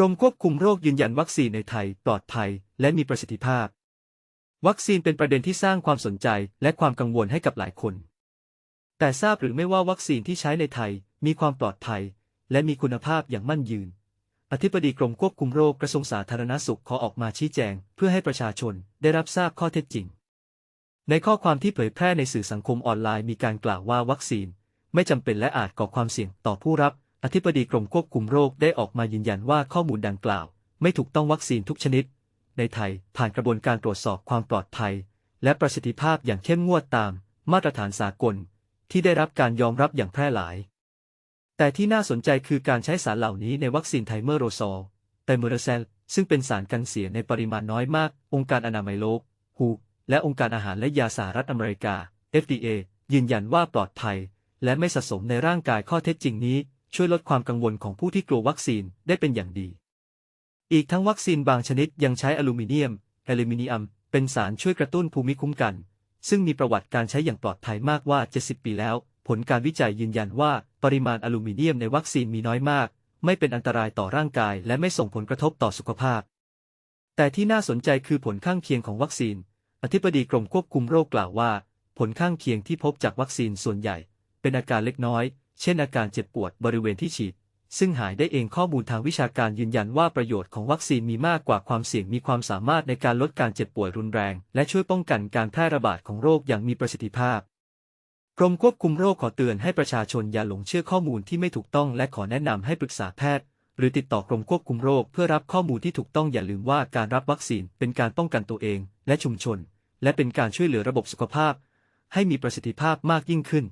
รมควบคุมโรคยืนยันวัคซีนในไทยปลอดภัย และมีประสิทธิภาพ วัคซีนเป็นประเด็นที่สร้างความสนใจและความกังวลให้กับหลายคน แต่ทราบหรือไม่ว่าวัคซีนที่ใช้ในไทยมีความปลอดภัย และมีคุณภาพอย่างมั่นยืน อธิบดีกรมควบคุมโรคกระทรวงสาธารณสุขขอออกมาชี้แจง เพื่อให้ประชาชนได้รับทราบข้อเท็จจริง ในข้อความที่เผยแพร่ในสื่อสังคมออนไลน์มีการกล่าวว่าวัคซีน ไม่จำเป็นและอาจก่อความเสี่ยงต่อผู้รับ อธิบดีกรมควบคุมโรคได้ออกมายืนยันว่าข้อมูลดังกล่าว ไม่ถูกต้องวัคซีนทุกชนิด ในไทยผ่านกระบวนการตรวจสอบความปลอดภัย และประสิทธิภาพอย่างเข้มงวดตาม มาตรฐานสากล ที่ได้รับการยอมรับอย่างแพร่หลาย แต่ที่น่าสนใจคือการใช้สารเหล่านี้ในวัคซีนไทเมอร์โรซอลไตเมอร์เซลซึ่งเป็นสารกันเสียในปริมาณน้อยมาก องค์การอนามัยโลก WHO และองค์การอาหารและยาสหรัฐอเมริกา FDA ยืนยันว่าปลอดภัย และไม่สะสมในร่างกายข้อเท็จจริงนี้ ช่วยลดความกังวลของผู้ที่กลัววัคซีนได้เป็นอย่างดี อีกทั้งวัคซีนบางชนิดยังใช้อลูมิเนียมแอลูมิเนียม เป็นสารช่วยกระตุ้นภูมิคุ้มกัน ซึ่งมีประวัติการใช้อย่างปลอดภัยมากว่า 70 ปีแล้ว ผลการวิจัยยืนยันว่าปริมาณอลูมิเนียมในวัคซีนมีน้อยมาก ไม่เป็นอันตรายต่อร่างกาย และไม่ส่งผลกระทบต่อสุขภาพ แต่ที่น่าสนใจคือผลข้างเคียงของวัคซีน อธิบดีกรมควบคุมโรคกล่าวว่า ผลข้างเคียงที่พบจากวัคซีนส่วนใหญ่ เป็นอาการเล็กน้อย เช่นอาการเจ็บปวดบริเวณที่ฉีด ซึ่งหายได้เองข้อมูลทางวิชาการยืนยันว่าประโยชน์ของวัคซีนมีมากกว่าความเสี่ยงมีความสามารถในการลดการเจ็บป่วยรุนแรง และช่วยป้องกันการแพร่ระบาดของโรคอย่างมีประสิทธิภาพกรมควบคุมโรคขอเตือนให้ประชาชนอย่าหลงเชื่อข้อมูลที่ไม่ถูกต้องและขอแนะนำให้ปรึกษาแพทย์ หรือติดต่อกรมควบคุมโรคเพื่อรับข้อมูลที่ถูกต้องอย่าลืมว่าการรับวัคซีนเป็นการป้องกันตัวเองและชุมชน และเป็นการช่วยเหลือระบบสุขภาพ ให้มีประสิทธิภาพมากยิ่งขึ้น